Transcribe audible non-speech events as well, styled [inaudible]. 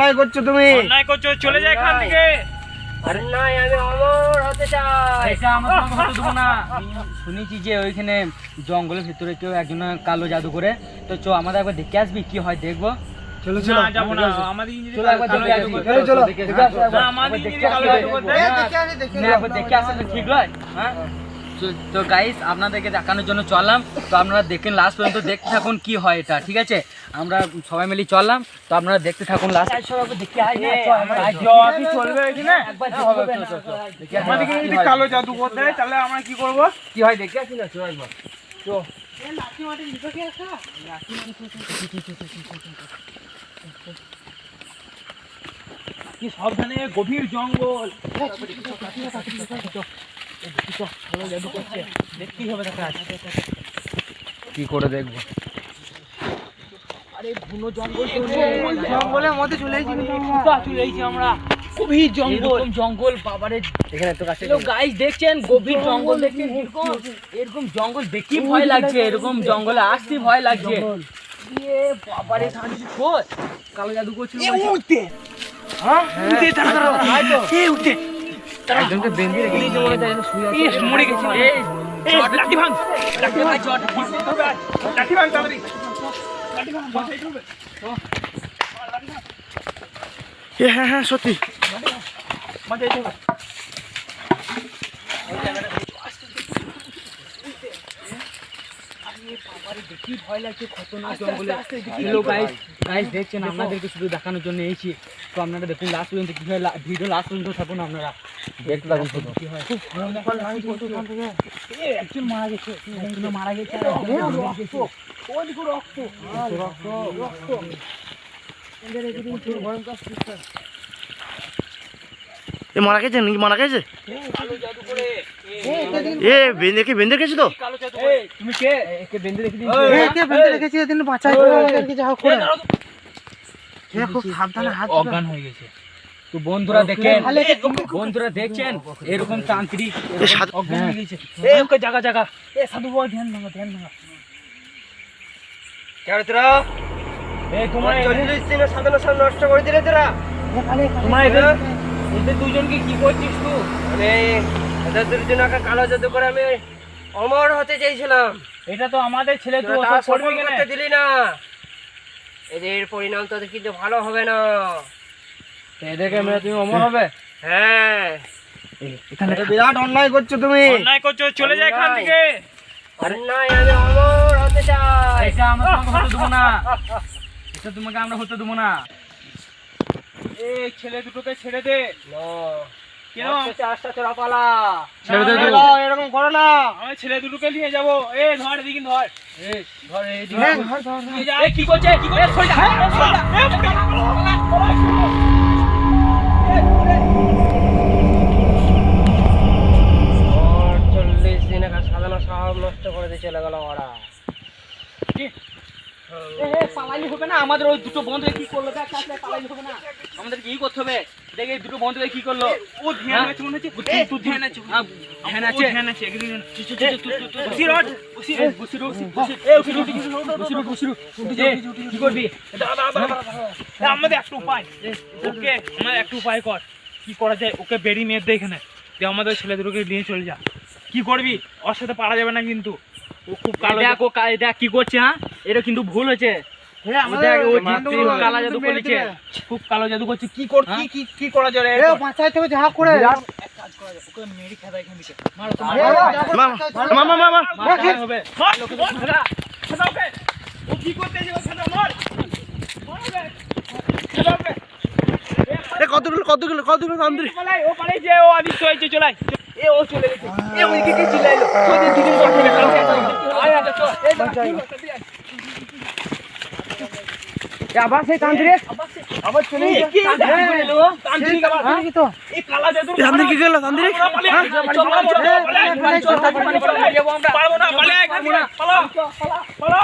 অন্যায় করছ তুমি। অন্যায় করছ চলে যায় এখান থেকে। আরে নাই আমি অমর হতে চাই। এটা আমার হতে দেবো না। [laughs] শুনেছি যে ওইখানে জঙ্গলের ভিতরে কেউ একজন কালো জাদু করে তো চ আমাদের একবার দেখে আসবি কি হয় দেখব। চলো না যাব না। আমাদের যদি চলো একবার দেখে আসবি। করতে- চলো, দেখে আসবি, না, আমাদের দেখে কালো জাদু করতে- দেখে আসি, দেখে না, আসলে ঠিক নয় হ্যাঁ? তো- তো গাইস আপনাদেরকে দেখানোর জন্য চললাম। তো আপনারা দেখেন লাস্ট পর্যন্ত দেখতে থাকুন কি হয় এটা ঠিক আছে? আমরা সবাই মিলে চললাম। তো আপনারা দেখতে থাকুন লাস্ট আসি। আমাদেরকে যদি কালো জাদু করতে হয় তাহলে আমরা কি করব? কি হয় দেখে আসি না? চল একবার। কি সাবধানে গভীর জঙ্গল। দেখতেই হবে কি করে দেখব? জঙ্গলের মধ্যে চলে আমরা। চলে এসেছি আমরা। গভীর জঙ্গল। এরকম জঙ্গল বাবারে। এখানে তো কাছে গাইস দেখছেন? গভীর জঙ্গল দেখছেন? এরকম এরকম জঙ্গল দেখি ভয় লাগছে। এরকম জঙ্গলে আসতে ভয় লাগছে। এ বাবারে শান্তি খোঁজ? কালো জাদু করছিল বলছে। হ্যাঁ? উঠে একজনকে মনে হয়, শুয়ে আছে। মরে গেছে এই, লাঠি ভাঙ লাঠি ভাঙ চট, লাঠি ভাঙ তাড়াতাড়ি লাঠি ভাঙ বসে চলবে এ, হ্যাঁ হ্যাঁ সত্যি মাঝে ভয় লাগছে খতরনাক জঙ্গলে হ্যালো গাইস গাইস দেখছেন আপনাদেরকে শুধু দেখানোর জন্য এসেছি তো আপনারা দেখুন লাস্ট পর্যন্ত কি হয় ভিডিও লাস্ট পর্যন্ত থাকুন আপনারা দেখতে থাকুন শুধু কি হয় একজন মারা গেছে একজন মারা গেছে রক্ত। এ মারা গেছে নাকি মারা গেছে কালো জাদু করে এ বেঁধে কি বেঁধে গেছে তো? কালো জাদু করে তুমি কে একে বেঁধে রেখে দিয়েছ একে বেঁধে রেখেছি? এদিন বাঁচাই করে আমাদেরকে যা করে। খুব সাবধানে হাত অজ্ঞান হয়ে গেছে। তো বন্ধুরা দেখেন বন্ধুরা দেখছেন এরকম তান্ত্রিক অজ্ঞান হয়ে গেছে। এ ওকে জায়গা জায়গা এ সাধু বাবা ধ্যান ভাঙা ধ্যান ভাঙা। কেন তোরা? এই তোমার চল্লিশ দিনের সাধারণ সব নষ্ট করে দিলে তোরা? তোমার এদের এদের দুজনকে কি করছিস তুই? মানে এদের দুজনকে কালো জাদু করে আমি অমর হতে চাইছিলাম এটা তো আমাদের ছেলে তুই তোরা তা ওসব করবি সফল কেন? করতে দিলি না। এদের পরিণাম তোদের কিন্তু ভালো হবে না। এদেরকে মেরে তুমি অমর হবে? হ্যাঁ। এখানে বিরাট অন্যায় করছ তুমি। অন্যায় করছ চলে যায় এখান থেকে। অন্যায় আমি অমর হতে চাই। এটা আমরা তোমাকে হতে দেবো না। এটা তোমাকে আমরা হতে দেবো না। এই ছেলে দুটোকে ছেড়ে না, দে। এরকম করো না আমি ছেলে দুটোকে নিয়ে যাব এ ধর এদিকে। হ্যাঁ, কি করছে কি করছে সব নষ্ট করে দিয়ে চলে গেল ওরা পালাইলে হবে না আমাদের ওই দুটো বন্ধু কি করল পালাইলে হবে না আমাদের কি করতে হবে দেখ দুটো বন্ধু কি করল? ও ধ্যান আছে মনে হচ্ছে? হ্যাঁ? তুই ধ্যান আছে হ্যাঁ, ধ্যান আছে। ধ্যান আছে। একদিন বসি রড বসি বসিরু, এ, উঠি, উঠি, উঠি, এ, কি করবি? দাঁড়া দাঁড়া। আমাদের একটা উপায়। ওকে আমাদের একটা উপায় কর। কি করা যায়? ওকে বেরিয়ে নিয়ে দে এখানে। তুই আমাদের ছেলে দুটোকে নিয়ে চলে যা। কি করবি? ওর সাথে পারা যাবে না কিন্তু। ও খুব কালো দেখ ও দেখ কি করছে হ্যাঁ? এটা কিন্তু ভুল হয়েছে। হ্যাঁ, খুব কালো জাদু করছে কি কর কি কি কি করা যায় রে? বাঁচাইতে হবে যা করে করা কতগুলো কতগুলো কতগুলো তান্ত্রিক ও পালাই যে ও আদিত্য হয়েছে চলাই এ ও চলে গেছে এ ওই চিল্লাইলো তোদের দুজন বসে গেছে আয় আয় চল আবার সেই তান্ত্রিক আবার চলে কি তান্ত্রিক আবার তান্ত্রিক তো এই কালা জাদুর তান্ত্রিক কি গেল তান্ত্রিক পারব না পালা পালা পালা